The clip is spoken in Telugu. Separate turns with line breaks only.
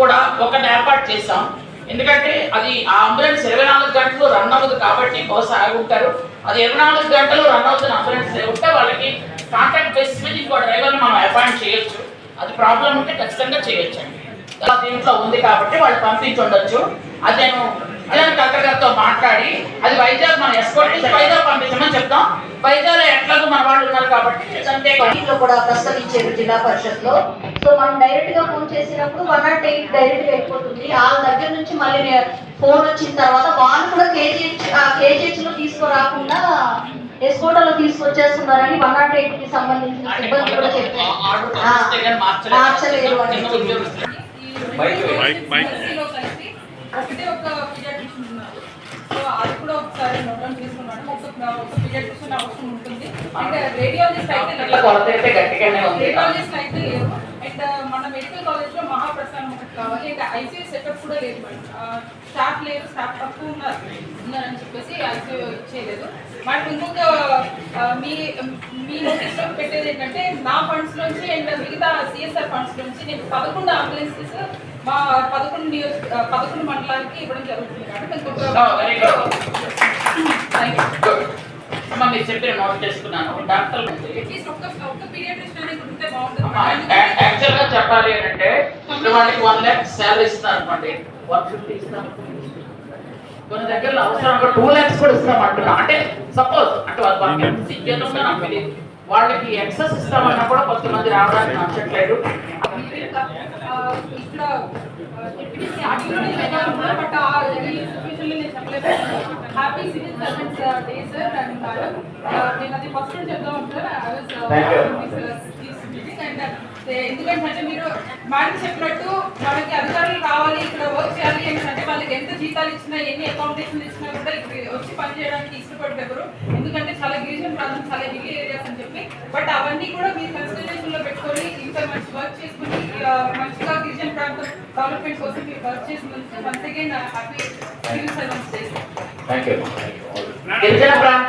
కూడా ఒకటి ఏర్పాటు చేశాం. ఎందుకంటే అది ఆ అంబులెన్స్ ఇరవై నాలుగు గంటలు రన్ అవ్వదు కాబట్టి బహుశా ఉంటారు. అది ఇరవై నాలుగు గంటలు రన్ అవుతున్న అంబులెన్స్ ఉంటే వాళ్ళకి కాంటాక్ట్ బేసిస్ మీద ఇంకో డ్రైవర్ని మనం అపాయింట్ చేయొచ్చు. అది ప్రాబ్లం ఉంటే ఖచ్చితంగా చేయొచ్చు అండి. దీంట్లో ఉంది కాబట్టి వాళ్ళు పంపించి ఉండొచ్చు. అది నేను అదే కలెక్టర్ గారితో మాట్లాడి అది వైజాగ్ మనం ఎస్కోట్ వైజాగ్ పంపించమని చెప్తాం. వైజాగ్ ఎట్లాగో మన వాళ్ళు ఉన్నారు కాబట్టి అంతే
లో కూడా ప్రస్తావించారు జిల్లా పరిషత్లో సో మనం డైరెక్ట్గా ఫోన్ చేసినప్పుడు వన్ నాట్ ఎయిట్ డైరెక్ట్గా వెళ్ళిపోతుంది. వాళ్ళ దగ్గర నుంచి మళ్ళీ ఫోన్ వచ్చిన తర్వాత వాళ్ళు కూడా కేజీహెచ్ కేజీహెచ్లో తీసుకురాకుండా ఎస్కోటలో తీసుకొచ్చేస్తున్నారని వన్ నాట్ ఎయిట్కి సంబంధించిన సిబ్బంది కూడా చెప్పారు. ఆ, మార్చలేరు అని
మైక్
మైక్, మైక్.
లో కలిసి ఒకటే ఒక పీడియాట్రిషియన్ ఉన్నారు సో అది కూడా ఒకసారి నోటం అవసరం ఉంటుంది. అండ్ రేడియాలజిస్ట్ అయితే
అయితే
రేడియాలజిస్ట్ లేరు అండ్ మన మెడికల్ కాలేజ్లో మహాప్రస్థానం ఒకటి కావాలి. అండ్ ఐసీయూ సెటప్ కూడా లేదు. స్టాఫ్ లేరు స్టాఫ్ తక్కువ ఉన్నారు ఉన్నారని చెప్పేసి ఐసీయూ ఇచ్చేయలేదు. మనకు ఇంకొక మీ మీ నోటీస్లో పెట్టేది ఏంటంటే నా ఫండ్స్ నుంచి అండ్ మిగతా సిఎస్ఆర్ ఫండ్స్ నుంచి నేను పదకొండు అంబులెన్సెస్ మా పదకొండు నియోజ ఆ, పదకొండు మండలానికి ఇవ్వడం జరుగుతుంది. కాబట్టి
అమ్మా,
బాగుంటుంది.
యా- యాక్చువల్గా చెప్పాలి అంటే ఇప్పుడు వాళ్ళకి వన్ ల్యాక్ శాలరీ ఇస్తున్నారు అనుకోండి వన్ ఫిఫ్టీ ఇస్తాం కొన్ని దగ్గర అవసరం టూ ల్యాక్స్ కూడా ఇస్తాం అంటున్నా. అంటే సపోజ్ అంటే సిగ్గుందో నాకు తెలియదు వాళ్ళకి ఎక్సెస్ ఇస్తామన్నా కూడా కొంతమంది రావడానికి నచ్చట్లేదు.
ఇక్కడ నేను చెప్పలేదు. Happy civil servants day sir and madam నేను అది ఫస్ట్ నుంచి చెప్తా ఉంటాను ఐ
you.
అండ్ ఎందుకంటే మీరు మేడం చెప్పినట్టు మనకి అధికారులు రావాలి ఇక్కడ వర్క్ చేయాలి అంటే వాళ్ళకి ఎంత జీతాలు ఇచ్చినా ఎన్ని అకామిడేషన్ ఇచ్చినా కూడా ఇక్కడ వచ్చి పని చేయడానికి ఇష్టపడరు ఎవరు ఎందుకంటే చాలా గిరిజన ప్రాంతం చాలా హిల్ ఏరియాస్ అని చెప్పి. బట్ అవన్నీ కూడా మీరు కన్సిడరేషన్లో పెట్టుకొని ఇంత మంచి వర్క్ చేసుకుని గిరిజన ప్రాంతం డెవలప్మెంట్ కోసం మీరు వర్క్ చేసినందుకు once again happy civil servants day
thank you గిరిజన ప్రాంతాల